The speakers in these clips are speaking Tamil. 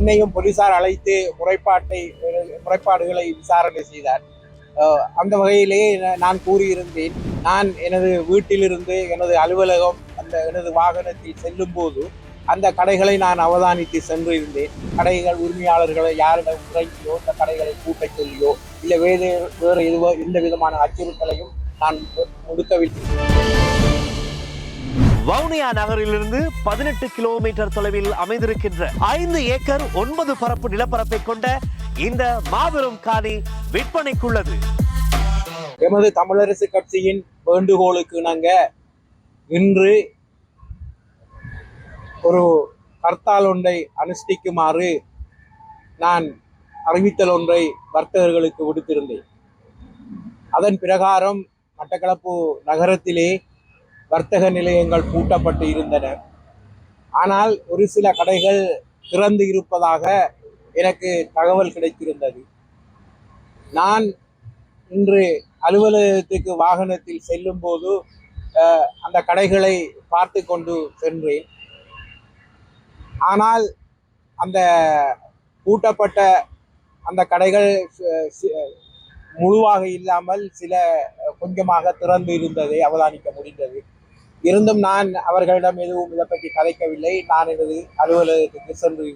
என்னையும் போலீசார் அழைத்து முறைப்பாட்டை முறைப்பாடுகளை விசாரணை செய்தார். அந்த வகையிலே நான் கூறியிருந்தேன் நான் எனது வீட்டிலிருந்து எனது அலுவலகம் அந்த எனது வாகனத்தில் செல்லும் போது அந்த கடைகளை நான் அவதானித்து சென்றிருந்தேன். கடைகள் உரிமையாளர்களை யாரிடம் உரைக்கியோ இந்த கடைகளை கூட்டச் சொல்லியோ இல்லை வேறு வேறு எதுவோ எந்த விதமான அச்சுறுத்தலையும் நான் கொடுக்கவில்லை வவுனியா நகரிலிருந்து பதினெட்டு கிலோமீட்டர் தொலைவில் அமைந்திருக்கின்ற ஐந்து ஏக்கர் ஒன்பது பரப்பு நிலப்பரப்பை கொண்ட இந்த மாபெரும் காணி விற்பனைக்குள்ளது. எமது தமிழரசு கட்சியின் வேண்டுகோளுக்கு இணங்க இன்று ஒரு ஹர்த்தால் ஒன்றை அனுஷ்டிக்குமாறு நான் அறிவித்தல் ஒன்றை வர்த்தகர்களுக்கு விடுத்திருந்தேன். அதன் பிரகாரம் மட்டக்களப்பு நகரத்திலே வர்த்தக நிலையங்கள் பூட்டப்பட்டு இருந்தன. ஆனால் ஒரு சில கடைகள் திறந்து இருப்பதாக எனக்கு தகவல் கிடைத்திருந்தது. நான் இன்று அலுவலகத்துக்கு வாகனத்தில் செல்லும்போது அந்த கடைகளை பார்த்து கொண்டு சென்றேன். ஆனால் அந்த பூட்டப்பட்ட அந்த கடைகள் முழுவாக இல்லாமல் சில கொஞ்சமாக திறந்து இருந்ததை அவதானிக்க முடிந்தது. இருந்தும் நான் அவர்களிடம் எதுவும் இதை பற்றி கதைக்கவில்லை. நான் எனது அலுவலகத்துக்கு சென்று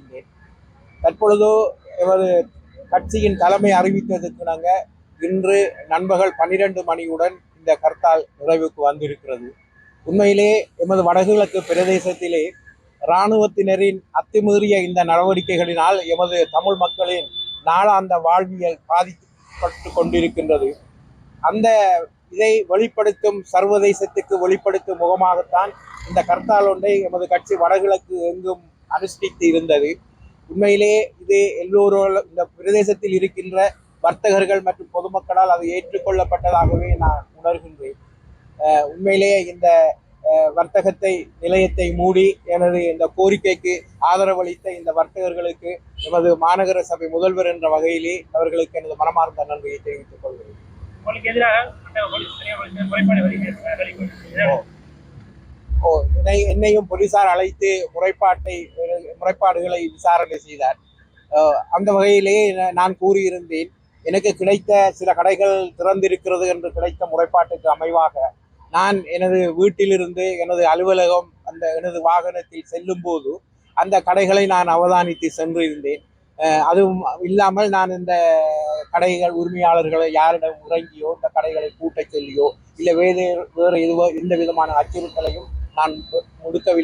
தற்பொழுதோ எமது கட்சியின் தலைமை அறிவித்ததுக்கு நாங்கள் இன்று நண்பகல் பன்னிரண்டு மணியுடன் இந்த கர்த்தால் நிறைவுக்கு வந்திருக்கிறது. உண்மையிலே எமது வடகிழக்கு பிரதேசத்திலே இராணுவத்தினரின் அத்துமீறிய இந்த நடவடிக்கைகளினால் எமது தமிழ் மக்களின் நாளாந்த வாழ்வியல் பாதிக்கப்பட்டு கொண்டிருக்கின்றது. அந்த இதை வெளிப்படுத்தும் சர்வதேசத்துக்கு வெளிப்படுத்தும் முகமாகத்தான் இந்த கர்த்தால் ஒன்றை எமது கட்சி வடகிழக்கு எங்கும் அனுஷ்டித்து இருந்தது. உண்மையிலே இது எல்லோரும் இந்த பிரதேசத்தில் இருக்கின்ற வர்த்தகர்கள் மற்றும் பொதுமக்களால் அது ஏற்றுக்கொள்ளப்பட்டதாகவே நான் உணர்கின்றேன். உண்மையிலேயே இந்த வர்த்தகத்தை நிலையத்தை மூடி எனது இந்த கோரிக்கைக்கு ஆதரவளித்த இந்த வர்த்தகர்களுக்கு எமது மாநகர சபை முதல்வர் என்ற வகையிலே அவர்களுக்கு எனது மனமார்ந்த நன்றியை தெரிவித்துக் கொள்கிறேன். உங்களுக்கு எதிராக ஓ. என்னையும் போலீசார் அழைத்து முறைப்பாட்டை முறைப்பாடுகளை விசாரணை செய்தார். அந்த வகையிலேயே நான் கூறியிருந்தேன் எனக்கு கிடைத்த சில கடைகள் திறந்திருக்கிறது என்று கிடைத்த முறைப்பாட்டுக்கு அமைவாக நான் எனது வீட்டிலிருந்து எனது அலுவலகம் அந்த எனது வாகனத்தில் செல்லும் போது அந்த கடைகளை நான் அவதானித்து சென்றிருந்தேன். அதுவும் இல்லாமல் நான் இந்த கடைகள் உரிமையாளர்களை யாரிடம் உறங்கியோ இந்த கடைகளை கூட்டச் சொல்லியோ இல்லை வேறு வேறு எதுவோ எந்த விதமான அச்சுறுத்தலையும் நான் முடுக்கவில்லை.